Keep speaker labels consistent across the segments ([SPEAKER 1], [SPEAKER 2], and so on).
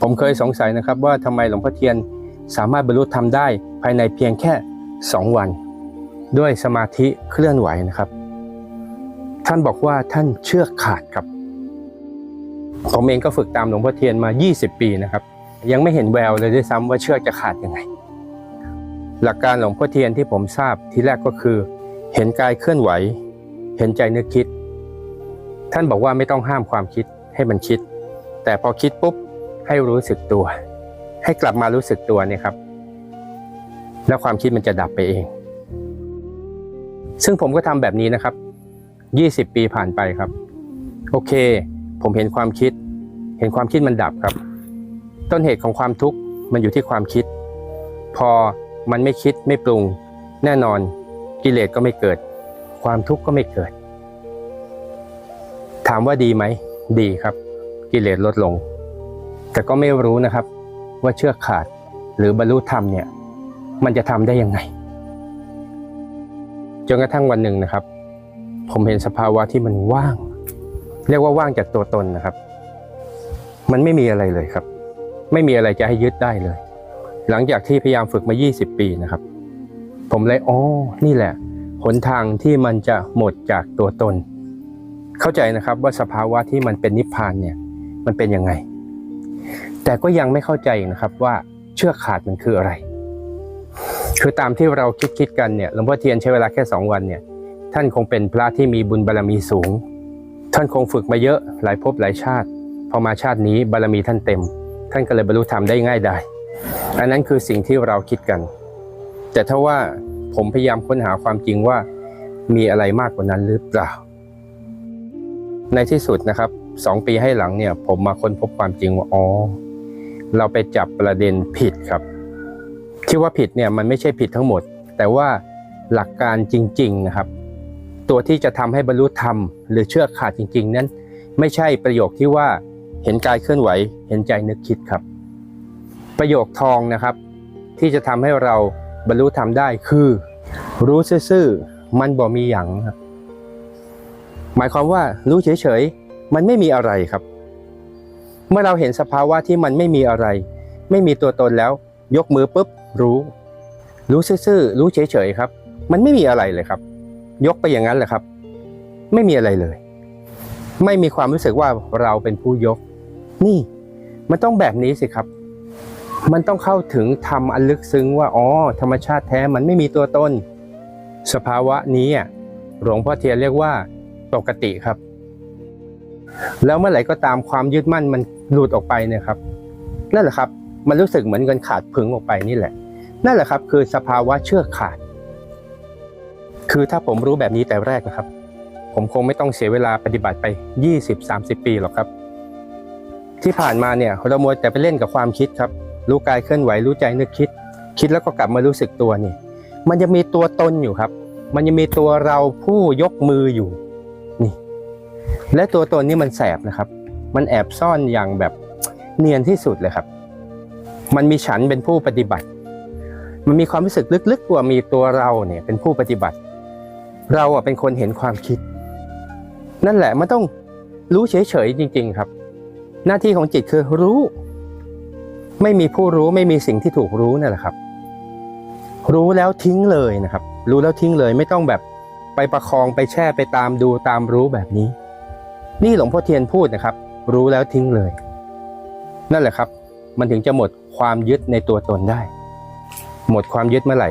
[SPEAKER 1] ผมเคยสงสัยนะครับว่าทำไมหลวงพ่อเทียนสามารถบรรลุธรรมได้ภายในเพียงแค่ 2 วัน ด้วยสมาธิเคลื่อนไหวนะครับ ท่านบอกว่าท่านเชือกขาดครับ ผมเองก็ฝึกตามหลวงพ่อเทียนมา 20 ปีนะครับ ยังไม่เห็นแววเลยด้วยซ้ำว่าเชือกจะขาดยังไง หลักการหลวงพ่อเทียนที่ผมทราบทีแรกก็คือ เห็นกายเคลื่อนไหว เห็นใจนึกคิด ท่านบอกว่าไม่ต้องห้ามความคิดให้มันคิด แต่พอคิดปุ๊บ ให้รู้สึกตัว ให้กลับมารู้สึกตัวเนี่ยครับ แล้วความคิดมันจะดับไปเอง ซึ่งผมก็ทำแบบนี้นะครับ 20 ปีผ่านไปครับ โอเค ผมเห็นความคิด เห็นความคิดมันดับครับ ต้นเหตุของความทุกข์มันอยู่ที่ความคิด พอมันไม่คิดไม่ปรุง แน่นอนกิเลสก็ไม่เกิด ความทุกข์ก็ไม่เกิด ถามว่าดีไหม ดีครับ กิเลสลดลง แต่ก็ไม่รู้นะครับว่าเชือกขาดหรือบรรลุธรรมเนี่ย มันจะทำได้ยังไงจนกระทั่งวันหนึ่งนะครับ ผมเห็นสภาวะที่มันว่าง เรียกว่าว่างจากตัวตนนะครับ มันไม่มีอะไรเลยครับ ไม่มีอะไรจะให้ยึดได้เลย หลังจากที่พยายามฝึกมา 20 ปีนะครับ ผมเลยอ๋อนี่แหละหนทางที่มันจะหมดจากตัวตน เข้าใจนะครับว่าสภาวะที่มันเป็นนิพพานเนี่ย มันเป็นยังไง แต่ก็ยังไม่เข้าใจนะครับว่าเชือกขาดมันคืออะไร คือตามที่เราคิดคิดกันเนี่ยหลวงพ่อเทียนใช้เวลาแค่สองวันเนี่ย ท่านคงเป็นพระที่มีบุญบารมีสูง ท่านคงฝึกมาเยอะหลายภพหลายชาติ พอมาชาตินี้บารมีท่านเต็ม ท่านก็เลยบรรลุธรรมได้ง่ายได้อันนั้นคือสิ่งที่เราคิดกัน แต่ถ้าว่าผมพยายามค้นหาความจริงว่ามีอะไรมากกว่านั้นหรือเปล่า ในที่สุดนะครับ สองปีให้หลังเนี่ย ผมมาค้นพบความจริงว่าอ๋อเราไปจับประเด็นผิดครับ ที่ว่าผิดเนี่ยมันไม่ใช่ผิดทั้งหมด แต่ว่าหลักการจริงๆนะครับ ตัวที่จะทำให้บรรลุธรรม หรือเชื่อขาดจริง ๆ นั้น ไม่ใช่ประโยคที่ว่าเห็นกายเคลื่อนไหว เห็นใจนึกคิดครับ ประโยคทองนะครับ ที่จะทำให้เราบรรลุธรรมได้คือ รู้ซื่อๆมันบ่มีหยังครับหมายความว่ารู้เฉยๆ มันไม่มีอะไรครับ เมื่อเราเห็นสภาวะที่มันไม่มีอะไร ไม่มีตัวตนแล้ว ยกมือปุ๊บรู้ รู้ซื่อๆรู้เฉยๆครับ มันไม่มีอะไรเลยครับ ยกไปอย่างนั้นแหละครับ ไม่มีอะไรเลย ไม่มีความรู้สึกว่าเราเป็นผู้ยก นี่ มันต้องแบบนี้สิครับ มันต้องเข้าถึงธรรมอันลึกซึ้งว่าอ๋อธรรมชาติแท้มันไม่มีตัวตนสภาวะนี้อะหลวงพ่อเทียนเรียกว่าปกติครับ แล้วเมื่อไหร่ก็ตามความยึดมั่นมันหลุดออกไปเนี่ยครับนั่นแหละครับมันรู้สึกเหมือนกันขาดผึงออกไปนี่แหละ นั่นแหละครับ คือสภาวะเชื่อกขาด คือถ้าผมรู้แบบนี้แต่แรกนะครับ ผมคงไม่ต้องเสียเวลาปฏิบัติไป 20-30 ปีหรอกครับ ที่ผ่านมาเนี่ยเรามัวแต่ไปเล่นกับความคิดครับ รู้กายเคลื่อนไหวรู้ใจนึกคิด คิดแล้วก็กลับมารู้สึกตัวนี่ มันจะมีตัวตนอยู่ครับ มันจะมีตัวเราผู้ยกมืออยู่นี่ และตัวตนนี่มันแสบนะครับ มันแอบซ่อนอย่างแบบเนียนที่สุดเลยครับ มันมีฉันเป็นผู้ปฏิบัติ มันมีความรู้สึกลึกๆว่ามีตัวเราเนี่ยเป็นผู้ปฏิบัติ เราอะเป็นคนเห็นความคิด นั่นแหละมันต้องรู้เฉยๆจริง ๆครับ หน้าที่ของจิตคือรู้ ไม่มีผู้รู้ไม่มีสิ่งที่ถูกรู้นั่นแหละครับ รู้แล้วทิ้งเลยนะครับ รู้แล้วทิ้งเลยไม่ต้องแบบไปประคองไปแช่ไปตามดูตามรู้แบบนี้ นี่หลวงพ่อเทียนพูดนะครับ รู้แล้วทิ้งเลย นั่นแหละครับ มันถึงจะหมดความยึดในตัวตนได้ หมดความยึดเมื่อไหร่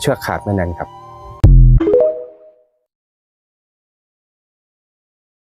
[SPEAKER 1] เชือกขาดเมื่อนั้นครับ